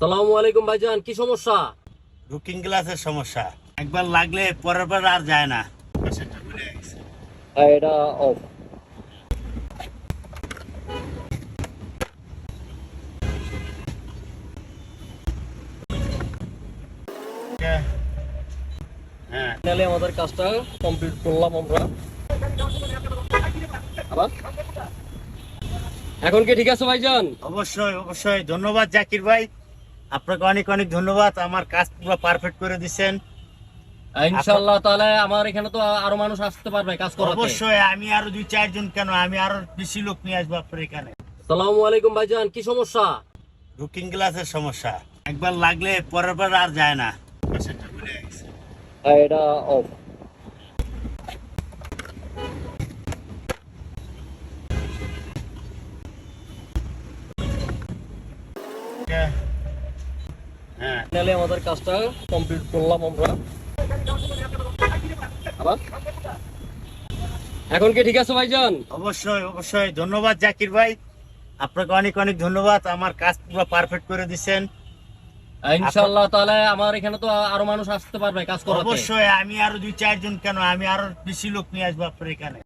সালামু আলাইকুম ভাইজান কি সমস্যা? লুকিং গ্লাসের সমস্যা। একবার লাগলে পরের বার আর যায় না। এটা অফ হ্যাঁ। ফাইনালি আমাদের কাজটা কমপ্লিট করলাম আমরা। আবার? এখন কি ঠিক আছে ভাইজান? অবশ্যই অবশ্যই। ধন্যবাদ জাকির ভাই। আপনাকে অনেক অনেক ধন্যবাদ। আমার কাজ পুরো পারফেক্ট করে দিচ্ছেন ইনশাআল্লাহ তাহলে আমার এখানে তো আরও মানুষ আসতে পারবে কাজ করাতে। অবশ্যই আমি আরও দুই চারজন কেন? আমি আরও বেশি লোক নিয়ে আসব আপনার এখানে। সালামু আলাইকুম ভাইজান কি সমস্যা? লুকিং গ্লাসের সমস্যা। একবার লাগলে পরের বার আর যায় না। এটা অফ হ্যাঁ। ফাইনালি আমাদের কাজটা কমপ্লিট করলাম আমরা। আবার? এখন কি ঠিক আছে ভাইজান? অবশ্যই অবশ্যই। ধন্যবাদ জাকির ভাই। আপনাকে অনেক অনেক ধন্যবাদ। আমার কাজ পুরো পারফেক্ট করে দিছেন। ইনশাআল্লাহ তাহলে আমার এখানে তো আরও মানুষ আসতে পারবে কাজ করাতে। অবশ্যই। আমি আরও দুই চারজন কেন? আমি আরও বেশি লোক নিয়ে আসব আপনার এখানে।